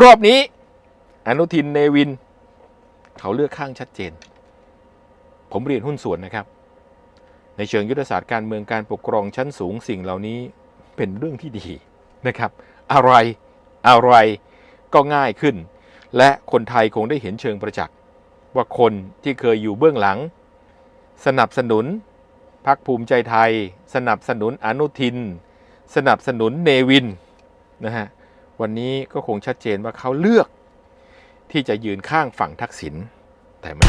รอบนี้ อนุทินเนวิน เขาเลือกข้างชัดเจน ผมเรียนหุ้นส่วนนะครับ ในเชิงยุทธศาสตร์การเมืองการปกครองชั้นสูงสิ่งเหล่านี้เป็นเรื่องที่ดีนะครับ อะไรอะไรก็ง่ายขึ้น และคนไทยคงได้เห็นเชิงประจักษ์ว่าคนที่เคยอยู่เบื้องหลัง สนับสนุนพักภูมิใจไทย สนับสนุนอนุทิน สนับสนุนเนวินนะฮะ วันนี้ก็คงชัดเจนว่าเขาเลือก ที่จะยืนข้างฝั่งทักษิณแต่ไม่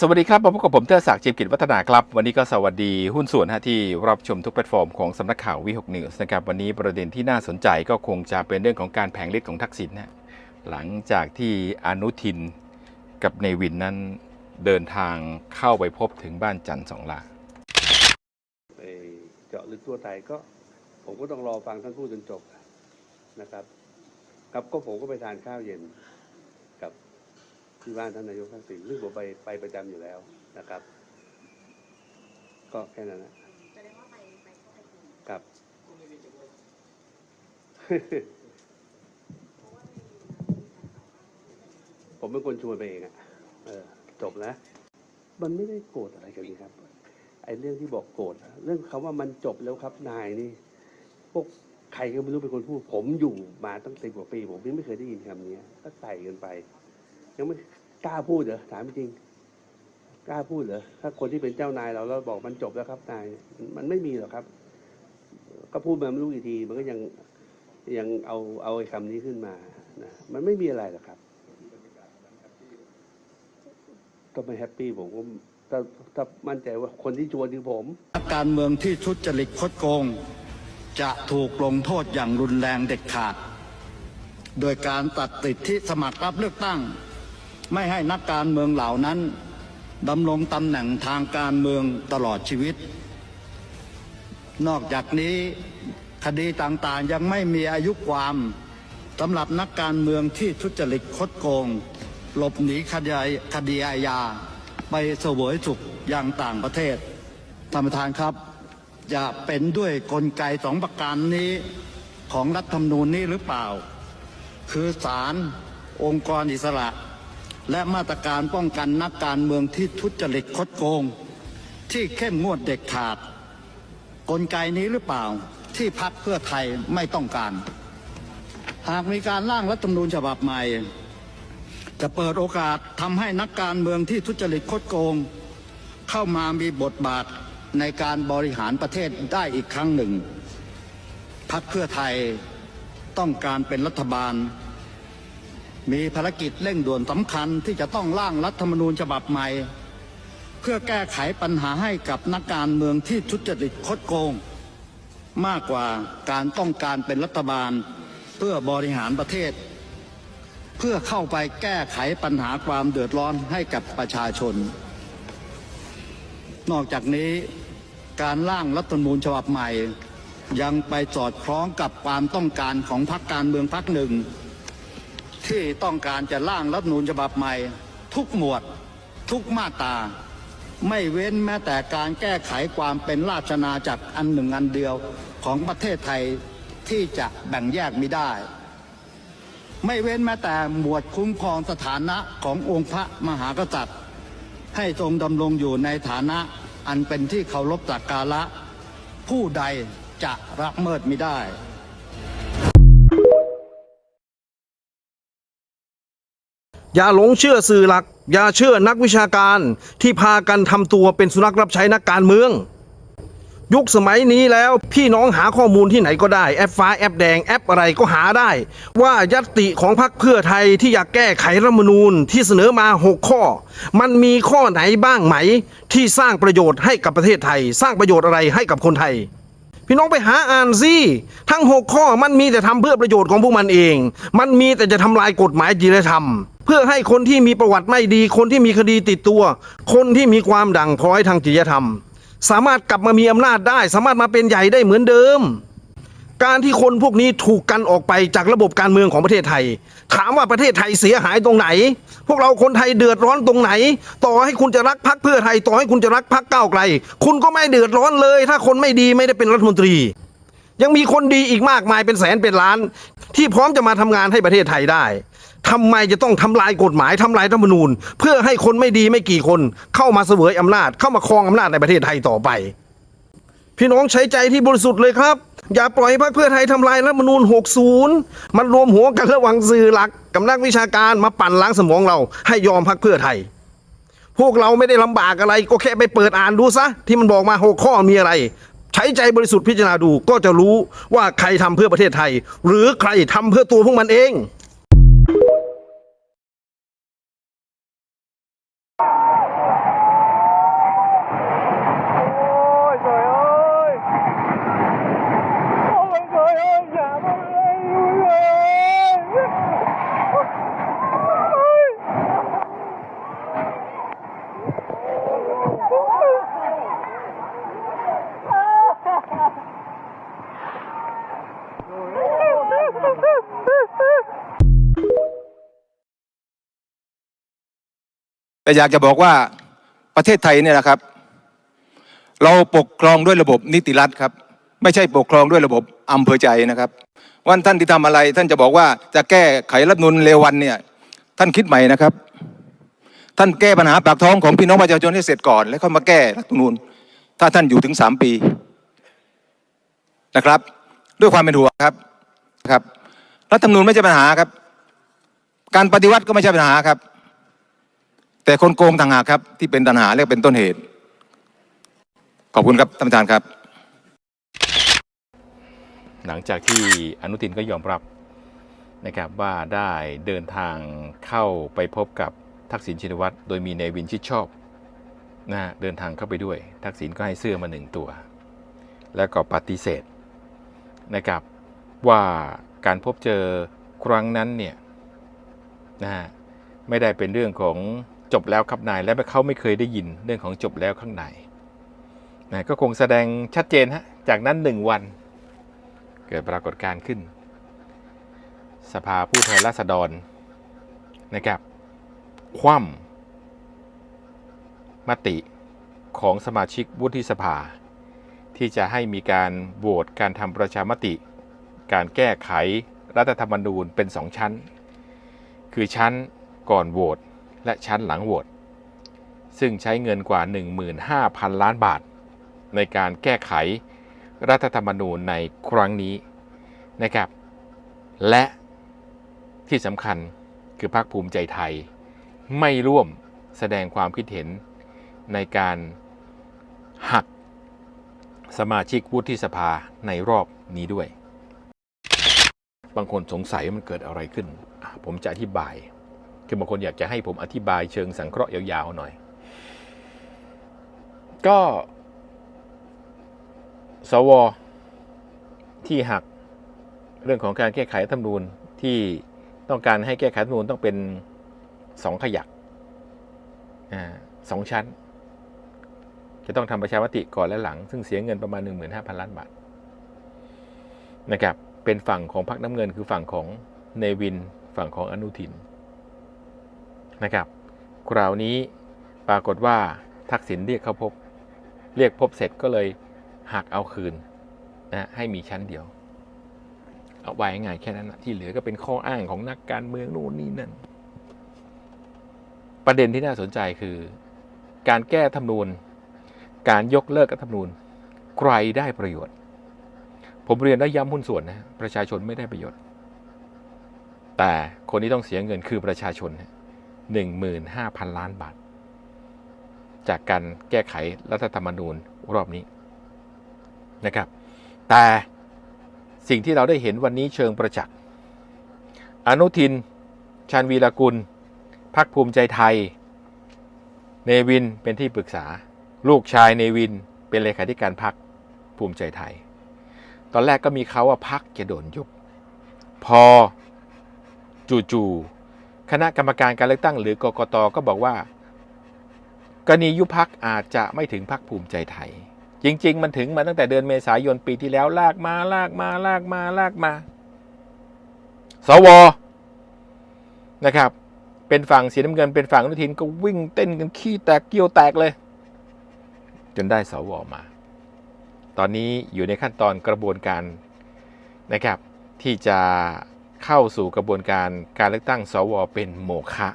สวัสดีครับมาพบกับผมเทอศักดิ์จิมกิจวัฒนาครับ วันนี้ก็สวัสดีหุ้นส่วนฮะที่รับชมทุกแพลตฟอร์มของสำนักข่าววิหกนิวส์นะครับวันนี้ประเด็นที่น่าสนใจก็คงจะเป็นเรื่องของการแผงฤทธิ์ของทักษิณนะหลังจากที่อนุทินกับเนวินนั้น เดินทางเข้าไปพบถึงบ้านจันทร์สองลาไปเจาะลึกทั่วไทยก็ ผมก็ต้องรอฟังท่านพูดจนจบนะครับ ครับก็ผมก็ไปทานข้าวเย็นกับที่บ้านท่านนายกทักษิณซึ่งผมไปไปประจำอยู่แล้วนะครับ ก็แค่นั้นนะแสดงว่าไปไปเข้าไปคุยครับเพราะว่าในนั้นมีการกล่าวอ้างว่าผมเป็นคนชวนไปเองอะเออ จบแล้วมันไม่ได้โกรธอะไรกันนี่ครับไอ้เรื่องที่บอกโกรธเรื่องคำว่ามันจบแล้วครับนายนี่พวกใครก็ไม่รู้เป็นคนพูด ผมอยู่มาตั้งสิบกว่าปี ผมยังไม่เคยได้ยินคำนี้ก็ใส่กันไป ยังไม่กล้าพูดเหรอถามจริงกล้าพูดเหรอถ้าคนที่เป็นเจ้านายเราแล้วบอกมันจบแล้วครับนายมันมันไม่มีหรอกครับ ก็พูดมาไม่รู้กี่ที มันก็ยังยังเอาเอาไอ้คำนี้ขึ้นมานะมันไม่มีอะไรหรอกครับ ก็ไม่แฮปปี้ผมก็ถ้าถ้ามั่นใจว่าคนที่ชวนคือผมนักการเมืองที่ทุจริตคดโกง จะถูกลงโทษอย่างรุนแรงเด็ดขาด โดยการตัดสิทธิสมัครรับเลือกตั้ง ไม่ให้นักการเมืองเหล่านั้นดำรงตำแหน่งทางการเมืองตลอดชีวิต นอกจากนี้คดีต่างๆยังไม่มีอายุความสำหรับนักการเมืองที่ทุจริตคดโกง หลบหนีคดีคดีอาญาไปเสวยสุขอย่างต่างประเทศท่านประธานครับ จะเป็นด้วยกลไกสองประการนี้ของรัฐธรรมนูญนี้หรือเปล่า คือศาลองค์กรอิสระ และมาตรการป้องกันนักการเมืองที่ทุจริตคดโกง ที่เข้มงวดเด็ดขาด กลไกนี้หรือเปล่าที่พักเพื่อไทยไม่ต้องการ หากมีการร่างรัฐธรรมนูญฉบับใหม่ จะเปิดโอกาสทำให้นักการเมืองที่ทุจริตคดโกง เข้ามามีบทบาทในการบริหารประเทศได้อีกครั้งหนึ่งพักเพื่อไทยต้องการเป็นรัฐบาล มีภารกิจเร่งด่วนสำคัญที่จะต้องร่างรัฐธรรมนูญฉบับใหม่ เพื่อแก้ไขปัญหาให้กับนักการเมืองที่ทุจริตคดโกง มากกว่าการต้องการเป็นรัฐบาลเพื่อบริหารประเทศ เพื่อเข้าไปแก้ไขปัญหาความเดือดร้อนให้กับประชาชน นอกจากนี้การร่างรัฐธรรมนูญฉบับใหม่ ยังไปสอดคล้องกับความต้องการของพรรคการเมืองพรรคหนึ่ง ที่ต้องการจะร่างรัฐธรรมนูญฉบับใหม่ ทุกหมวด ทุกมาตราไม่เว้นแม้แต่การแก้ไขความเป็นราชนาจักรอันหนึ่งอันเดียวของประเทศไทยที่จะแบ่งแยกไม่ได้ ไม่เว้นแม้แต่หมวดคุ้มครองสถานะขององค์พระมหากษัตริย์ ให้ทรงดำรงอยู่ในฐานะอันเป็นที่เคารพสักการะ ผู้ใดจะละเมิดไม่ได้อย่าหลงเชื่อสื่อหลัก อย่าเชื่อนักวิชาการที่พากันทำตัวเป็นสุนัขรับใช้นักการเมือง ยุคสมัยนี้แล้วพี่น้องหาข้อมูลที่ไหนก็ได้แอปฟ้าแอปแดงแอปอะไรก็หาได้ ว่ายัตติของพรรคเพื่อไทยที่อยากแก้ไขรัฐมนูญที่เสนอมา 6 ข้อ มันมีข้อไหนบ้างไหม ที่สร้างประโยชน์ให้กับประเทศไทย สร้างประโยชน์อะไรให้กับคนไทย พี่น้องไปหาอ่านสิทั้ง 6 ข้อมันมีแต่ทำเพื่อประโยชน์ของพวกมันเอง มันมีแต่จะทำลายกฎหมายจริยธรรมเพื่อให้คนที่มีประวัติไม่ดี คนที่มีคดีติดตัว คนที่มีความด่างพร้อยทางจริยธรรม สามารถกลับมามีอำนาจได้ สามารถมาเป็นใหญ่ได้เหมือนเดิม การที่คนพวกนี้ถูกกันออกไปจากระบบการเมืองของประเทศไทย ถามว่าประเทศไทยเสียหายตรงไหน พวกเราคนไทยเดือดร้อนตรงไหน ต่อให้คุณจะรักพักเพื่อไทย ต่อให้คุณจะรักพักก้าวไกล คุณก็ไม่เดือดร้อนเลย ถ้าคนไม่ดีไม่ได้เป็นรัฐมนตรี ยังมีคนดีอีกมากมายเป็นแสนเป็นล้าน ที่พร้อมจะมาทำงานให้ประเทศไทยได้ ทำไมจะต้องทำลายกฎหมายทำลายรัฐธรรมนูญ เพื่อให้คนไม่ดีไม่กี่คนเข้ามาเสวยอำนาจเข้ามาครองอำนาจในประเทศไทยต่อไป พี่น้องใช้ใจที่บริสุทธิ์เลยครับ อย่าปล่อยให้พรรคเพื่อไทยทำลายรัฐธรรมนูญ 60 มันรวมหัวกันระหว่างสื่อหลักกับนักวิชาการมาปั่นล้างสมองเรา ให้ยอมพรรคเพื่อไทย พวกเราไม่ได้ลำบากอะไร ก็แค่ไปเปิดอ่านดูซะ ที่มันบอกมาหกข้อมีอะไรใช้ใจบริสุทธิ์พิจารณาดูก็จะรู้ว่าใครทำเพื่อประเทศไทย หรือใครทำเพื่อตัวพวกมันเอง แต่อยากจะบอกว่าประเทศไทยเนี่ยนะครับ เราปกครองด้วยระบบนิติรัฐครับ ไม่ใช่ปกครองด้วยระบบอำเภอใจนะครับวันท่านที่ทำอะไร ท่านจะบอกว่าจะแก้ไขรัฐนุนเร็ววันเนี่ย ท่านคิดใหม่นะครับ ท่านแก้ปัญหาปากท้องของพี่น้องประชาชนให้เสร็จก่อน แล้วค่อยมาแก้รัฐนูญถ้าท่านอยู่ถึงสามปีนะครับ ด้วยความเป็นห่วงครับครับรัฐธรรมนูญไม่ใช่ปัญหาครับ การปฏิวัติก็ไม่ใช่ปัญหาครับ แต่คนโกงต่างหากครับ ที่เป็นปัญหาและเป็นต้นเหตุ ขอบคุณครับท่านประธานครับ หลังจากที่อนุทินก็ยอมรับนะครับว่าได้เดินทางเข้าไปพบกับทักษิณชินวัตรโดยมีเนวินชิดชอบนะฮะเดินทางเข้าไปด้วย ทักษิณก็ให้เสื้อมาหนึ่งตัว แล้วก็ปฏิเสธนะครับว่าการพบเจอครั้งนั้นเนี่ยนะฮะไม่ได้เป็นเรื่องของ จบแล้วครับนายและเขาไม่เคยได้ยินเรื่องของจบแล้วข้างในนะก็คงแสดงชัดเจนฮะจากนั้นหนึ่งวัน เกิดปรากฏการณ์ขึ้น สภาผู้แทนราษฎรนะครับ คว่ำมติของสมาชิกวุฒิสภา ที่จะให้มีการโหวตการทำประชามติ การแก้ไขรัฐธรรมนูญเป็นสองชั้น คือชั้นก่อนโหวต และชั้นหลังโหวตซึ่งใช้เงินกว่า 15,000 ล้านบาท ในการแก้ไขรัฐธรรมนูญในครั้งนี้นะครับ และที่สำคัญคือพรรคภูมิใจไทย ไม่ร่วมแสดงความคิดเห็นในการหักสมาชิกวุฒิสภาในรอบนี้ด้วย บางคนสงสัยว่ามันเกิดอะไรขึ้น ผมจะอธิบาย คือบางคนอยากจะให้ผมอธิบายเชิงสังเคราะห์ยาวๆหน่อย ก็ สว ที่หักเรื่องของการแก้ไขรัฐธรรมนูญที่ต้องการให้แก้ไขรัฐธรรมนูญต้องเป็นสองขยักอสองชั้น จะต้องทำประชามติก่อนและหลัง ซึ่งเสียเงินประมาณ 15,000 ล้านบาทนะครับเป็นฝั่งของพรรคน้ำเงินคือฝั่งของเนวิน ฝั่งของอนุทิน นะครับคราวนี้ปรากฏว่าทักษิณเรียกเขาพบ เรียกพบเสร็จก็เลยหักเอาคืนนะให้มีชั้นเดียว เอาไว้ง่ายแค่นั้นนะที่เหลือก็เป็นข้ออ้างของนักการเมืองโน่นนี่นั่น ประเด็นที่น่าสนใจคือ การแก้ธรรมนูญ การยกเลิกรัฐธรรมนูญใครได้ประโยชน์ ผมเรียนได้ย้ำหุ้นส่วนนะประชาชนไม่ได้ประโยชน์ แต่คนที่ต้องเสียเงินคือประชาชนนะ 15,000 ล้านบาท จากการแก้ไขรัฐธรรมนูญรอบนี้นะครับ แต่สิ่งที่เราได้เห็นวันนี้เชิงประจักษ์อนุทิน ชาญวีรกุลพักภูมิใจไทย เนวินเป็นที่ปรึกษา ลูกชายเนวินเป็นเลขาธิการพักภูมิใจไทย ตอนแรกก็มีเขาว่าพักจะโดนยุบ พอ จูจ่ คณะกรรมการการเลือกตั้งหรือกกตก็บอกว่ากรณียุพักอาจจะไม่ถึงพักภูมิใจไทย จริง ๆ มันถึงมาตั้งแต่เดือนเมษายนปีที่แล้วลากมาลากมาลากมาลากมา สวนะครับ เป็นฝั่งสีน้ำเงินเป็นฝั่งนุทินก็วิ่งเต้นกันขี้แตกเกี้ยวแตกเลย จนได้สวมา ตอนนี้อยู่ในขั้นตอนกระบวนการนะครับ ที่จะ เข้าสู่กระบวนการการเลือกตั้งสวเป็นโมฆะ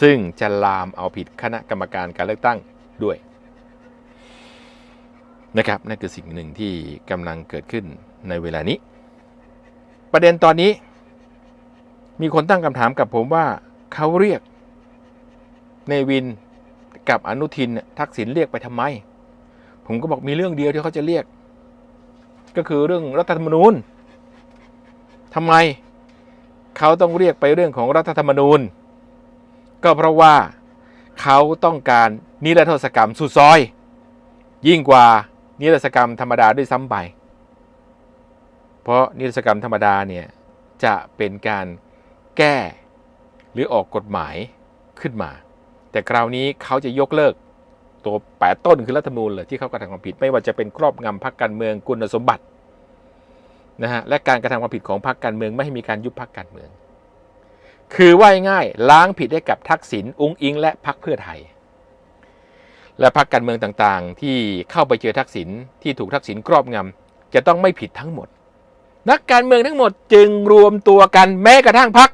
ซึ่งจะลามเอาผิดคณะกรรมการการเลือกตั้งด้วยนะครับนั่นคือสิ่งหนึ่งที่กำลังเกิดขึ้นในเวลานี้ ประเด็นตอนนี้ มีคนตั้งคำถามกับผมว่าเขาเรียกเนวินกับอนุทินทักษิณเรียกไปทำไม ผมก็บอกมีเรื่องเดียวที่เขาจะเรียก ก็คือเรื่องรัฐธรรมนูญทำไม เขาต้องเรียกไปเรื่องของรัฐธรรมนูญ ก็เพราะว่าเขาต้องการนิรโทษกรรมสุดซอย ยิ่งกว่านิรโทษกรรมธรรมดาด้วยซ้ำไปเพราะนิรโทษกรรมธรรมดาเนี่ยจะเป็นการแก้หรือออกกฎหมายขึ้นมา แต่คราวนี้เขาจะยกเลิกตัวแปดต้นคือรัฐธรรมนูญเลยที่เขากระทำความผิดไม่ว่าจะเป็นครอบงำพรรคการเมืองคุณสมบัติ นะฮะและการกระทำความผิดของพรรคการเมืองไม่ให้มีการยุบพรรคการเมือง คือว่าง่ายล้างผิดให้กับทักษิณอุ้งอิง และพรรคเพื่อไทย และพรรคการเมืองต่างๆ ที่เข้าไปเจอทักษิณที่ถูกทักษิณครอบงำจะต้องไม่ผิดทั้งหมด นักการเมืองทั้งหมดจึงรวมตัวกันแม้กระทั่งพรรค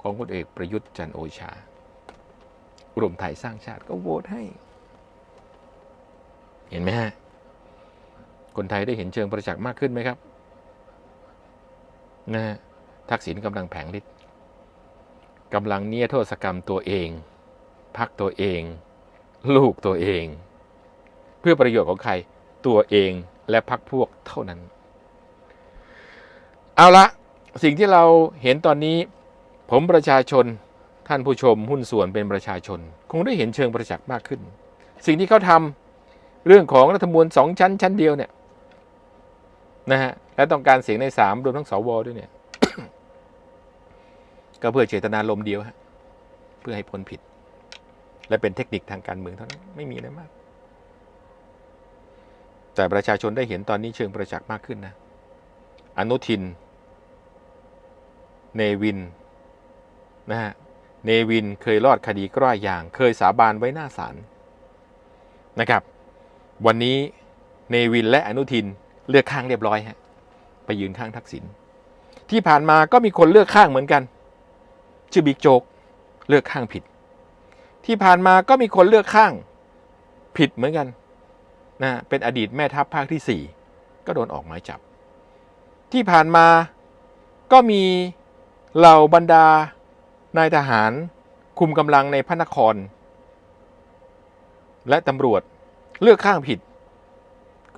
ของพลเอกประยุทธ์จันโอชารวมไทยสร้างชาติก็โหวตให้ เห็นไหมฮะ คนไทยได้เห็นเชิงประจักษ์มากขึ้นไหมครับนะฮะทักษิณกำลังแผงฤทธิ์กำลังเนียโทษกรรมตัวเองพักตัวเอง ลูกตัวเอง เพื่อประโยชน์ของใครตัวเองและพักพวกเท่านั้น เอาละสิ่งที่เราเห็นตอนนี้ ผมประชาชนท่านผู้ชมหุ้นส่วนเป็นประชาชน คงได้เห็นเชิงประจักษ์มากขึ้น สิ่งที่เขาทำเรื่องของรัฐมนูญสองชั้นชั้นเดียวเนี่ย นะฮะและต้องการเสียงในสามรวมทั้งสวด้วยเนี่ย ก็เพื่อเจตนาลมเดียวฮะเพื่อให้พ้นผิด และเป็นเทคนิคทางการเมืองเท่านั้นไม่มีอะไรมาก แต่ประชาชนได้เห็นตอนนี้เชิงประจักษ์มากขึ้นนะอนุทิน เนวินนะฮะเนวินเคยรอดคดีกล้ายอย่าง เคยสาบานไว้หน้าศาลนะครับ วันนี้เนวินและอนุทิน เลือกข้างเรียบร้อยฮะไปยืนข้างทักษิณที่ผ่านมาก็มีคนเลือกข้างเหมือนกัน ชื่อบิ๊กโจ๊กเลือกข้างผิด ที่ผ่านมาก็มีคนเลือกข้างผิดเหมือนกันนะเป็นอดีตแม่ทัพภาคที่ 4 ก็โดนออกหมายจับ ที่ผ่านมาก็มีเหล่าบรรดานายทหารคุมกำลังในพระนคร และตำรวจเลือกข้างผิด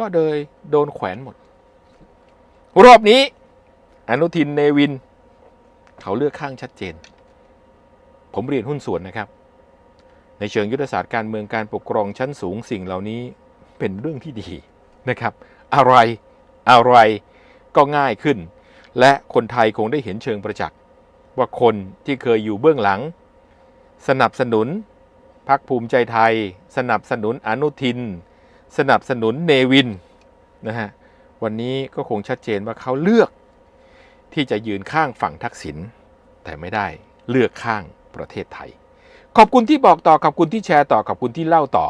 ก็เลยโดนแขวนหมด รอบนี้ อนุทินเนวิน เขาเลือกข้างชัดเจน ผมเรียนหุ้นส่วนนะครับ ในเชิงยุทธศาสตร์การเมืองการปกครองชั้นสูงสิ่งเหล่านี้เป็นเรื่องที่ดีนะครับ อะไรอะไรก็ง่ายขึ้น และคนไทยคงได้เห็นเชิงประจักษ์ว่าคนที่เคยอยู่เบื้องหลัง สนับสนุนพักภูมิใจไทย สนับสนุนอนุทิน สนับสนุนเนวินนะฮะวันนี้ก็คงชัดเจนว่าเขาเลือกที่จะยืนข้างฝั่งทักษิณแต่ไม่ได้เลือกข้างประเทศไทย ขอบคุณที่บอกต่อขอบคุณที่แชร์ต่อขอบคุณที่เล่าต่อ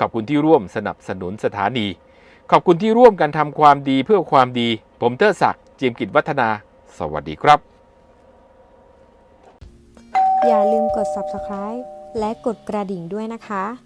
ขอบคุณที่ร่วมสนับสนุนสถานี ขอบคุณที่ร่วมกันทำความดีเพื่อความดี ผมเตอร์ศักดิ์จิมกิจวัฒนา สวัสดีครับ อย่าลืมกด subscribe และกดกระดิ่งด้วยนะคะ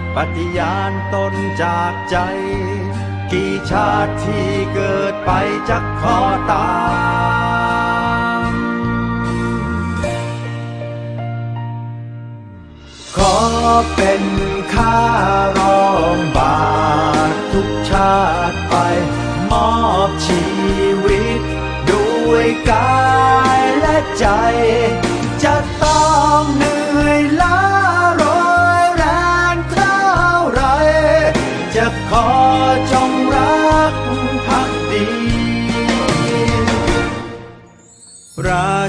ปฏิญาณตนจากใจ กี่ชาติที่เกิดไปจะขอตามขอเป็นข้ารองบาททุกชาติไป มอบชีวิต ด้วยกายและใจ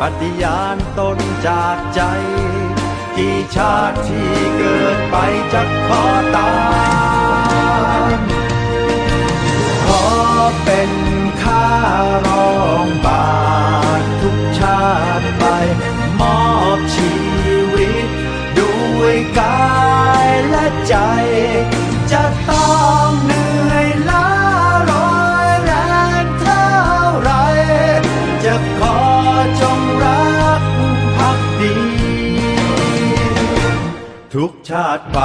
ปฏิญาณตนจากใจกี่ชาติที่เกิดไปจะขอตามขอเป็นข้ารองบาททุกชาติไป มอบชีวิต ด้วยกายและใจ จะต้อง ชาติไป